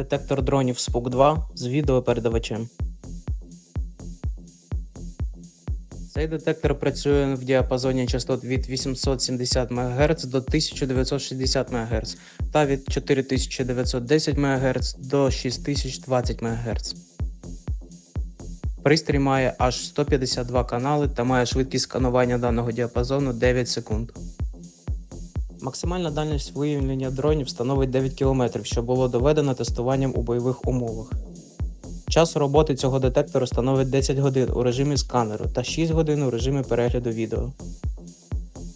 Детектор дронів Spook 2 з відеопередавачем. Цей детектор працює в діапазоні частот від 870 МГц до 1960 МГц та від 4910 МГц до 6020 МГц. Пристрій має аж 152 канали та має швидкість сканування даного діапазону 9 секунд. Максимальна дальність виявлення дронів становить 9 км, що було доведено тестуванням у бойових умовах. Час роботи цього детектора становить 10 годин у режимі сканеру та 6 годин у режимі перегляду відео.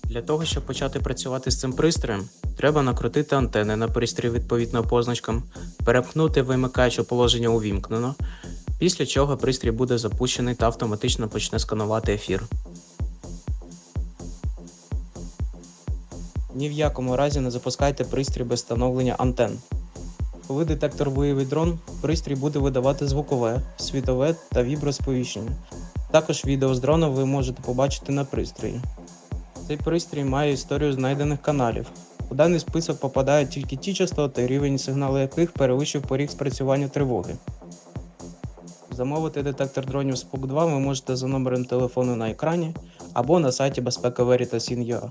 Для того, щоб почати працювати з цим пристроєм, треба накрутити антени на пристрій відповідно позначкам, перемкнути вимикаюче положення увімкнено, після чого пристрій буде запущений та автоматично почне сканувати ефір. Ні в якому разі не запускайте пристрій без встановлення антенн. Коли детектор виявить дрон, пристрій буде видавати звукове, світове та вібросповіщення. Також відео з дрона ви можете побачити на пристрої. Цей пристрій має історію знайдених каналів. У даний список попадають тільки ті частоти, рівень сигналу яких перевищив поріг спрацювання тривоги. Замовити детектор дронів Spook 2 ви можете за номером телефону на екрані або на сайті безпека Veritas.in.ua.